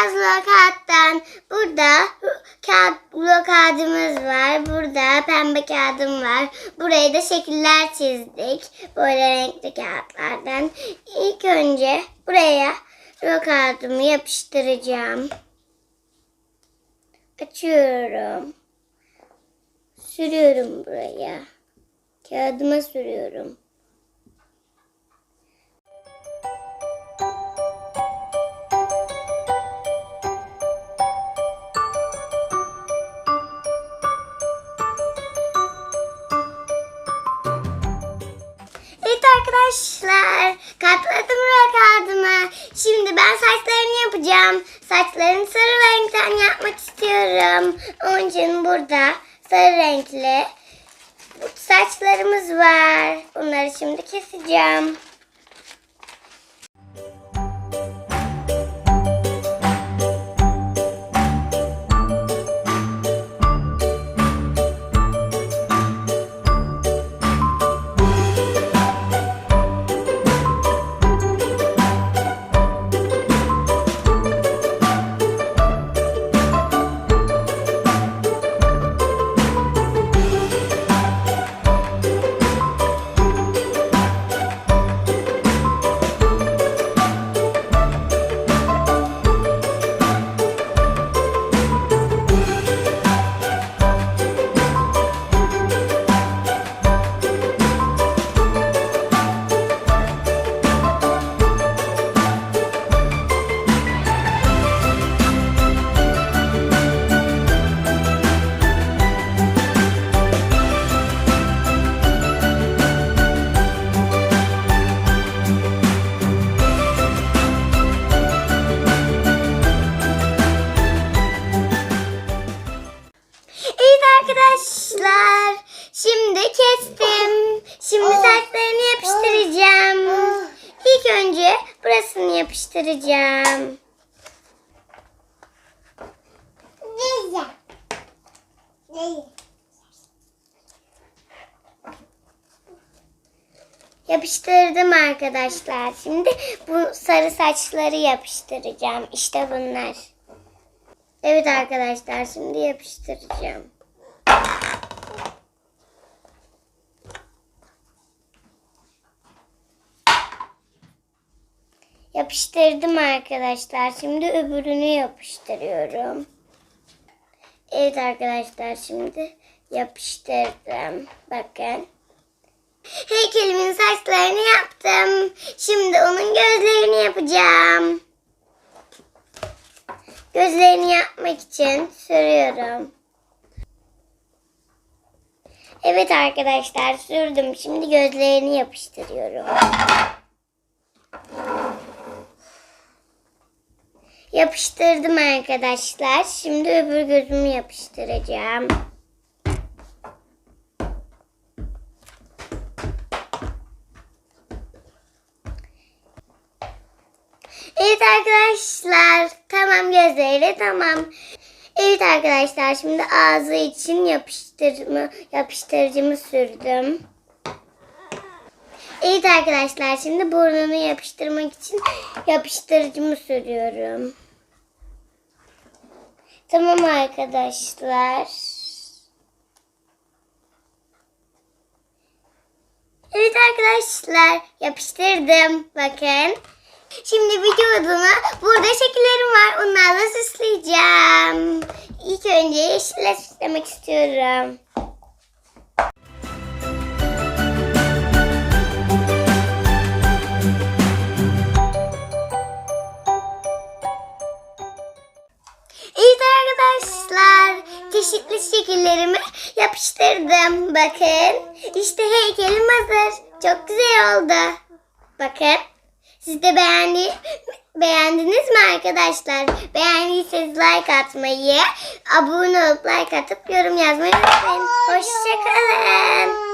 yapacağız lokattan. Burada kağıt lokadımız var. Burada pembe kağıdım var. Buraya da şekiller çizdik. Böyle renkli kağıtlardan. İlk önce buraya lokadımı yapıştıracağım. Açıyorum. Sürüyorum buraya. Kağıdıma sürüyorum. Yapacağım. Saçlarını sarı renkten yapmak istiyorum. Onun için burada sarı renkli saçlarımız var. Bunları şimdi keseceğim. Kestim. Şimdi saçlarını yapıştıracağım. İlk önce burasını yapıştıracağım. Yapıştırdım arkadaşlar. Şimdi bu sarı saçları yapıştıracağım. İşte bunlar. Evet arkadaşlar şimdi yapıştıracağım. Yapıştırdım arkadaşlar. Şimdi öbürünü yapıştırıyorum. Evet arkadaşlar şimdi yapıştırdım. Bakın. Heykelimin saçlarını yaptım. Şimdi onun gözlerini yapacağım. Gözlerini yapmak için sürüyorum. Evet arkadaşlar sürdüm. Şimdi gözlerini yapıştırıyorum. Yapıştırdım arkadaşlar. Şimdi öbür gözümü yapıştıracağım. Evet arkadaşlar. Tamam gözleri tamam. Evet arkadaşlar şimdi ağzı için yapıştırma, yapıştırıcımı sürdüm. Evet arkadaşlar şimdi burnunu yapıştırmak için yapıştırıcımı sürüyorum. Tamam arkadaşlar. Evet arkadaşlar yapıştırdım. Bakın. Şimdi vücuduna burada şekillerim var. Onlarla süsleyeceğim. İlk önce yeşille süslemek istiyorum. Yapıştırdım. Bakın işte heykelim hazır. Çok güzel oldu. Bakın. Siz de beğendi, beğendiniz mi arkadaşlar? Beğendiyseniz like atmayı, abone olup like atıp yorum yazmayı unutmayın. Hoşçakalın.